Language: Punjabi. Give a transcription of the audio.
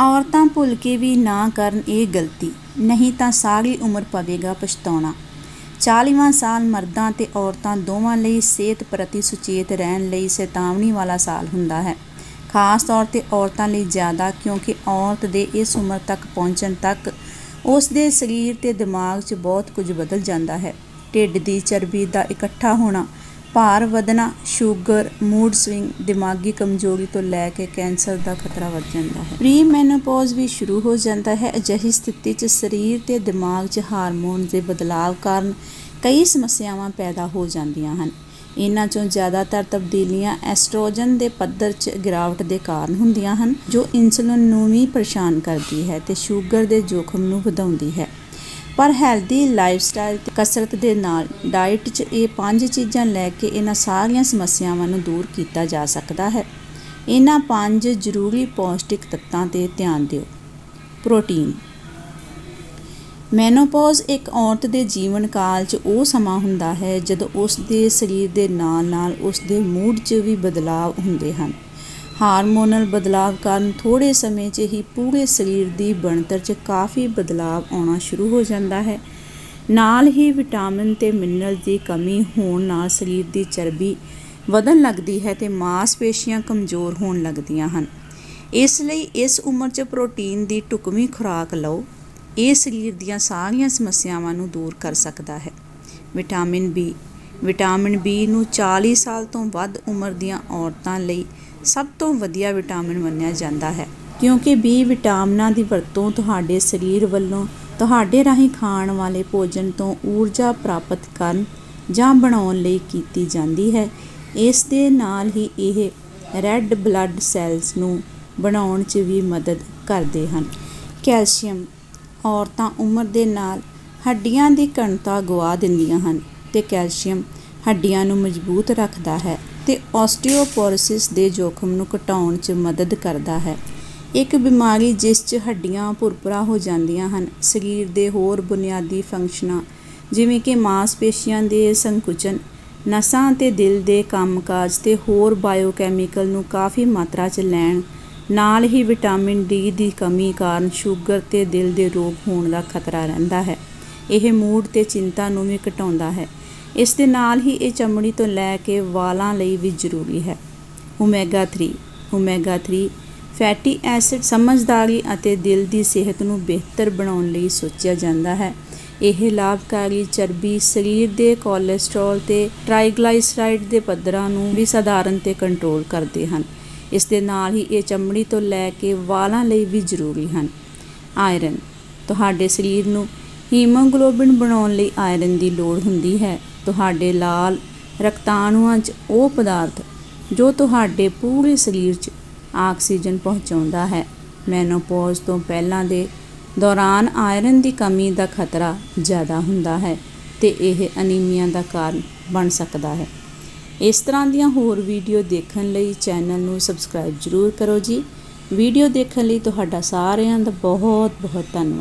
ਔਰਤਾਂ ਭੁੱਲ ਕੇ ਵੀ ਨਾ ਕਰਨ ਇਹ ਗਲਤੀ, ਨਹੀਂ ਤਾਂ ਸਾਰੀ ਉਮਰ ਪਵੇਗਾ ਪਛਤਾਉਣਾ। 40ਵਾਂ ਸਾਲ ਮਰਦਾਂ ਤੇ ਔਰਤਾਂ ਦੋਵਾਂ ਲਈ ਸਿਹਤ ਪ੍ਰਤੀ ਸੁਚੇਤ ਰਹਿਣ ਲਈ ਚੇਤਾਵਨੀ ਵਾਲਾ ਸਾਲ ਹੁੰਦਾ ਹੈ। ਖਾਸ ਤੌਰ ਤੇ ਔਰਤਾਂ ਲਈ ਜ਼ਿਆਦਾ, ਕਿਉਂਕਿ ਔਰਤ ਦੇ ਇਸ ਉਮਰ ਤੱਕ ਪਹੁੰਚਣ ਤੱਕ ਉਸ ਦੇ ਸਰੀਰ ਤੇ ਦਿਮਾਗ 'ਚ ਬਹੁਤ ਕੁਝ ਬਦਲ ਜਾਂਦਾ ਹੈ। ਢਿੱਡ ਦੀ ਚਰਬੀ ਦਾ ਇਕੱਠਾ ਹੋਣਾ ਭਾਰ ਵਧਣਾ, ਸ਼ੂਗਰ ਮੂਡ ਸਵਿੰਗ ਦਿਮਾਗੀ ਕਮਜ਼ੋਰੀ ਤੋਂ ਲੈ ਕੇ ਕੈਂਸਰ ਦਾ ਖਤਰਾ ਵੱਧ ਜਾਂਦਾ ਹੈ। ਪ੍ਰੀ ਮੈਨੋਪੌਜ਼ ਵੀ ਸ਼ੁਰੂ ਹੋ ਜਾਂਦਾ ਹੈ। ਅਜਿਹੀ ਸਥਿਤੀ 'ਚ ਸਰੀਰ ਤੇ ਦਿਮਾਗ 'ਚ ਹਾਰਮੋਨ ਦੇ ਬਦਲਾਅ ਕਾਰਨ ਕਈ ਸਮੱਸਿਆਵਾਂ ਪੈਦਾ ਹੋ ਜਾਂਦੀਆਂ ਹਨ। ਇਹਨਾਂ 'ਚੋਂ ਜ਼ਿਆਦਾਤਰ ਤਬਦੀਲੀਆਂ ਐਸਟ੍ਰੋਜਨ ਦੇ ਪੱਧਰ 'ਚ ਗਿਰਾਵਟ ਦੇ ਕਾਰਨ ਹੁੰਦੀਆਂ ਹਨ, ਜੋ ਇਨਸੂਲਿਨ ਨੂੰ ਵੀ ਪਰੇਸ਼ਾਨ ਕਰਦੀ ਹੈ ਤੇ ਸ਼ੂਗਰ ਦੇ ਜੋਖਮ ਨੂੰ ਵਧਾਉਂਦੀ ਹੈ। ਪਰ ਹੈਲਦੀ ਲਾਈਫਸਟਾਈਲ ਤੇ ਕਸਰਤ ਦੇ ਨਾਲ ਡਾਈਟ 'ਚ ਇਹ ਪੰਜ ਚੀਜ਼ਾਂ ਲੈ ਕੇ ਇਹਨਾਂ ਸਾਰੀਆਂ ਸਮੱਸਿਆਵਾਂ ਨੂੰ ਦੂਰ ਕੀਤਾ ਜਾ ਸਕਦਾ ਹੈ। ਇਹਨਾਂ ਪੰਜ ਜ਼ਰੂਰੀ ਪੌਸ਼ਟਿਕ ਤੱਤਾਂ ਤੇ ਧਿਆਨ ਦਿਓ। ਪ੍ਰੋਟੀਨ। ਮੈਨੋਪੌਜ਼ ਇੱਕ ਔਰਤ ਦੇ ਜੀਵਨ ਕਾਲ 'ਚ ਉਹ ਸਮਾਂ ਹੁੰਦਾ ਹੈ ਜਦੋਂ ਉਸ ਦੇ ਸਰੀਰ ਦੇ ਨਾਲ-ਨਾਲ ਉਸ ਦੇ ਮੂਡ 'ਚ ਵੀ ਬਦਲਾਅ ਹੁੰਦੇ ਹਨ। ਹਾਰਮੋਨਲ ਬਦਲਾਅ ਕਾਰਨ ਥੋੜੇ ਸਮੇਂ 'ਚ ਹੀ ਪੂਰੇ ਸਰੀਰ ਦੀ ਬਣਤਰ 'ਚ ਕਾਫੀ ਬਦਲਾਅ ਆਉਣਾ ਸ਼ੁਰੂ ਹੋ ਜਾਂਦਾ ਹੈ। ਨਾਲ ਹੀ ਵਿਟਾਮਿਨ ਤੇ ਮਿਨਰਲ ਦੀ ਕਮੀ ਹੋਣ ਨਾਲ ਸਰੀਰ ਦੀ ਚਰਬੀ ਵਧਣ ਲੱਗਦੀ ਹੈ ਤੇ ਮਾਸਪੇਸ਼ੀਆਂ ਕਮਜ਼ੋਰ ਹੋਣ ਲੱਗਦੀਆਂ ਹਨ। ਇਸ ਲਈ ਇਸ ਉਮਰ 'ਚ ਪ੍ਰੋਟੀਨ ਦੀ ਢੁਕਵੀਂ ਖੁਰਾਕ ਲਓ। ਇਹ ਸਰੀਰ ਦੀਆਂ ਸਾਰੀਆਂ ਸਮੱਸਿਆਵਾਂ ਨੂੰ ਦੂਰ ਕਰ ਸਕਦਾ ਹੈ। ਵਿਟਾਮਿਨ ਬੀ ਵਿਟਾਮਿਨ ਬੀ ਨੂੰ 40 ਸਾਲ ਤੋਂ ਵੱਧ ਉਮਰ ਦੀਆਂ ਔਰਤਾਂ ਲਈ ਸਭ ਤੋਂ ਵਧੀਆ ਵਿਟਾਮਿਨ ਮੰਨਿਆ ਜਾਂਦਾ ਹੈ, ਕਿਉਂਕਿ ਬੀ ਵਿਟਾਮਿਨਾਂ ਦੀ ਵਰਤੋਂ ਤੁਹਾਡੇ ਸਰੀਰ ਵੱਲੋਂ ਤੁਹਾਡੇ ਰਾਹੀਂ ਖਾਣ ਵਾਲੇ ਭੋਜਨ ਤੋਂ ਊਰਜਾ ਪ੍ਰਾਪਤ ਕਰਨ ਜਾਂ ਬਣਾਉਣ ਲਈ ਕੀਤੀ ਜਾਂਦੀ ਹੈ। ਇਸ ਦੇ ਨਾਲ ਹੀ ਇਹ ਰੈੱਡ ਬਲੱਡ ਸੈਲਸ ਨੂੰ ਬਣਾਉਣ 'ਚ ਵੀ ਮਦਦ ਕਰਦੇ ਹਨ। ਕੈਲਸ਼ੀਅਮ ਔਰਤਾਂ ਉਮਰ ਦੇ ਨਾਲ ਹੱਡੀਆਂ ਦੀ ਘਣਤਾ ਗਵਾ ਦਿੰਦੀਆਂ ਹਨ ਤੇ ਕੈਲਸ਼ੀਅਮ ਹੱਡੀਆਂ ਨੂੰ ਮਜ਼ਬੂਤ ਰੱਖਦਾ ਹੈ। ਤੇ ਆਸਟੀਓਪੋਰੋਸਿਸ ਦੇ ਜੋਖਮ ਨੂੰ ਘਟਾਉਣ 'ਚ ਮਦਦ ਕਰਦਾ ਹੈ। ਇੱਕ ਬਿਮਾਰੀ ਜਿਸ 'ਚ ਹੱਡੀਆਂ ਭੁਰਭੁਰਾ ਹੋ ਜਾਂਦੀਆਂ ਹਨ, ਸਰੀਰ ਦੇ ਹੋਰ ਬੁਨਿਆਦੀ ਫੰਕਸ਼ਨਾਂ ਜਿਵੇਂ ਕਿ ਮਾਸਪੇਸ਼ੀਆਂ ਦੇ ਸੰਕੁਚਨ, ਨਸਾਂ ਅਤੇ ਦਿਲ ਦੇ ਕੰਮਕਾਜ ਤੇ ਹੋਰ ਬਾਇਓਕੈਮੀਕਲ ਨੂੰ ਕਾਫੀ ਮਾਤਰਾ 'ਚ ਲੈਣ, ਨਾਲ ਹੀ ਵਿਟਾਮਿਨ ਡੀ ਦੀ ਕਮੀ ਕਾਰਨ ਸ਼ੂਗਰ ਤੇ ਦਿਲ ਦੇ ਰੋਗ ਹੋਣ ਦਾ ਖਤਰਾ ਰਹਿੰਦਾ ਹੈ। ਇਹ ਮੂਡ ਤੇ ਚਿੰਤਾ ਨੂੰ ਵੀ ਘਟਾਉਂਦਾ ਹੈ। ਇਸ ਦੇ ਨਾਲ ਹੀ ਇਹ ਚਮੜੀ ਤੋਂ ਲੈ ਕੇ ਵਾਲਾਂ ਲਈ ਵੀ ਜ਼ਰੂਰੀ ਹੈ। ਓਮੇਗਾ 3 ਓਮੇਗਾ 3 ਫੈਟੀ ਐਸਿਡ ਸਮਝਦਾਰੀ ਅਤੇ ਦਿਲ ਦੀ ਸਿਹਤ ਨੂੰ ਬਿਹਤਰ ਬਣਾਉਣ ਲਈ ਸੋਚਿਆ ਜਾਂਦਾ ਹੈ। ਇਹ ਲਾਭਕਾਰੀ ਚਰਬੀ ਸਰੀਰ ਦੇ ਕੋਲੇਸਟ੍ਰੋਲ ਤੇ ਟ੍ਰਾਈਗਲਾਈਸਰਾਈਡ ਦੇ ਪੱਧਰਾਂ ਨੂੰ ਵੀ ਸਧਾਰਨ ਤੇ ਕੰਟਰੋਲ ਕਰਦੇ ਹਨ। ਇਸ ਦੇ ਨਾਲ ਹੀ ਇਹ ਚਮੜੀ ਤੋਂ ਲੈ ਕੇ ਵਾਲਾਂ ਲਈ ਵੀ ਜ਼ਰੂਰੀ ਹਨ। ਆਇਰਨ ਤੁਹਾਡੇ ਸਰੀਰ ਨੂੰ ਹੀਮੋਗਲੋਬਿਨ ਬਣਾਉਣ ਲਈ ਆਇਰਨ ਦੀ ਲੋੜ ਹੁੰਦੀ ਹੈ। ਤੁਹਾਡੇ ਲਾਲ ਰਕਤਾਣੂਆਂ 'ਚ ਉਹ ਪਦਾਰਥ ਜੋ ਤੁਹਾਡੇ ਪੂਰੇ ਸਰੀਰ 'ਚ ਆਕਸੀਜਨ ਪਹੁੰਚਾਉਂਦਾ ਹੈ। ਮੈਨੋਪੌਜ਼ ਤੋਂ ਪਹਿਲਾਂ ਦੇ ਦੌਰਾਨ ਆਇਰਨ ਦੀ ਕਮੀ ਦਾ ਖਤਰਾ ਜ਼ਿਆਦਾ ਹੁੰਦਾ ਹੈ ਤੇ ਇਹ ਅਨੀਮੀਆ ਦਾ ਕਾਰਨ ਬਣ ਸਕਦਾ ਹੈ। ਇਸ ਤਰ੍ਹਾਂ ਦੀਆਂ ਹੋਰ ਵੀਡੀਓ ਦੇਖਣ ਲਈ ਚੈਨਲ ਨੂੰ ਸਬਸਕ੍ਰਾਈਬ ਜ਼ਰੂਰ ਕਰੋ ਜੀ। ਵੀਡੀਓ ਦੇਖਣ ਲਈ ਤੁਹਾਡਾ ਸਾਰਿਆਂ ਦਾ ਬਹੁਤ ਬਹੁਤ ਧੰਨਵਾਦ।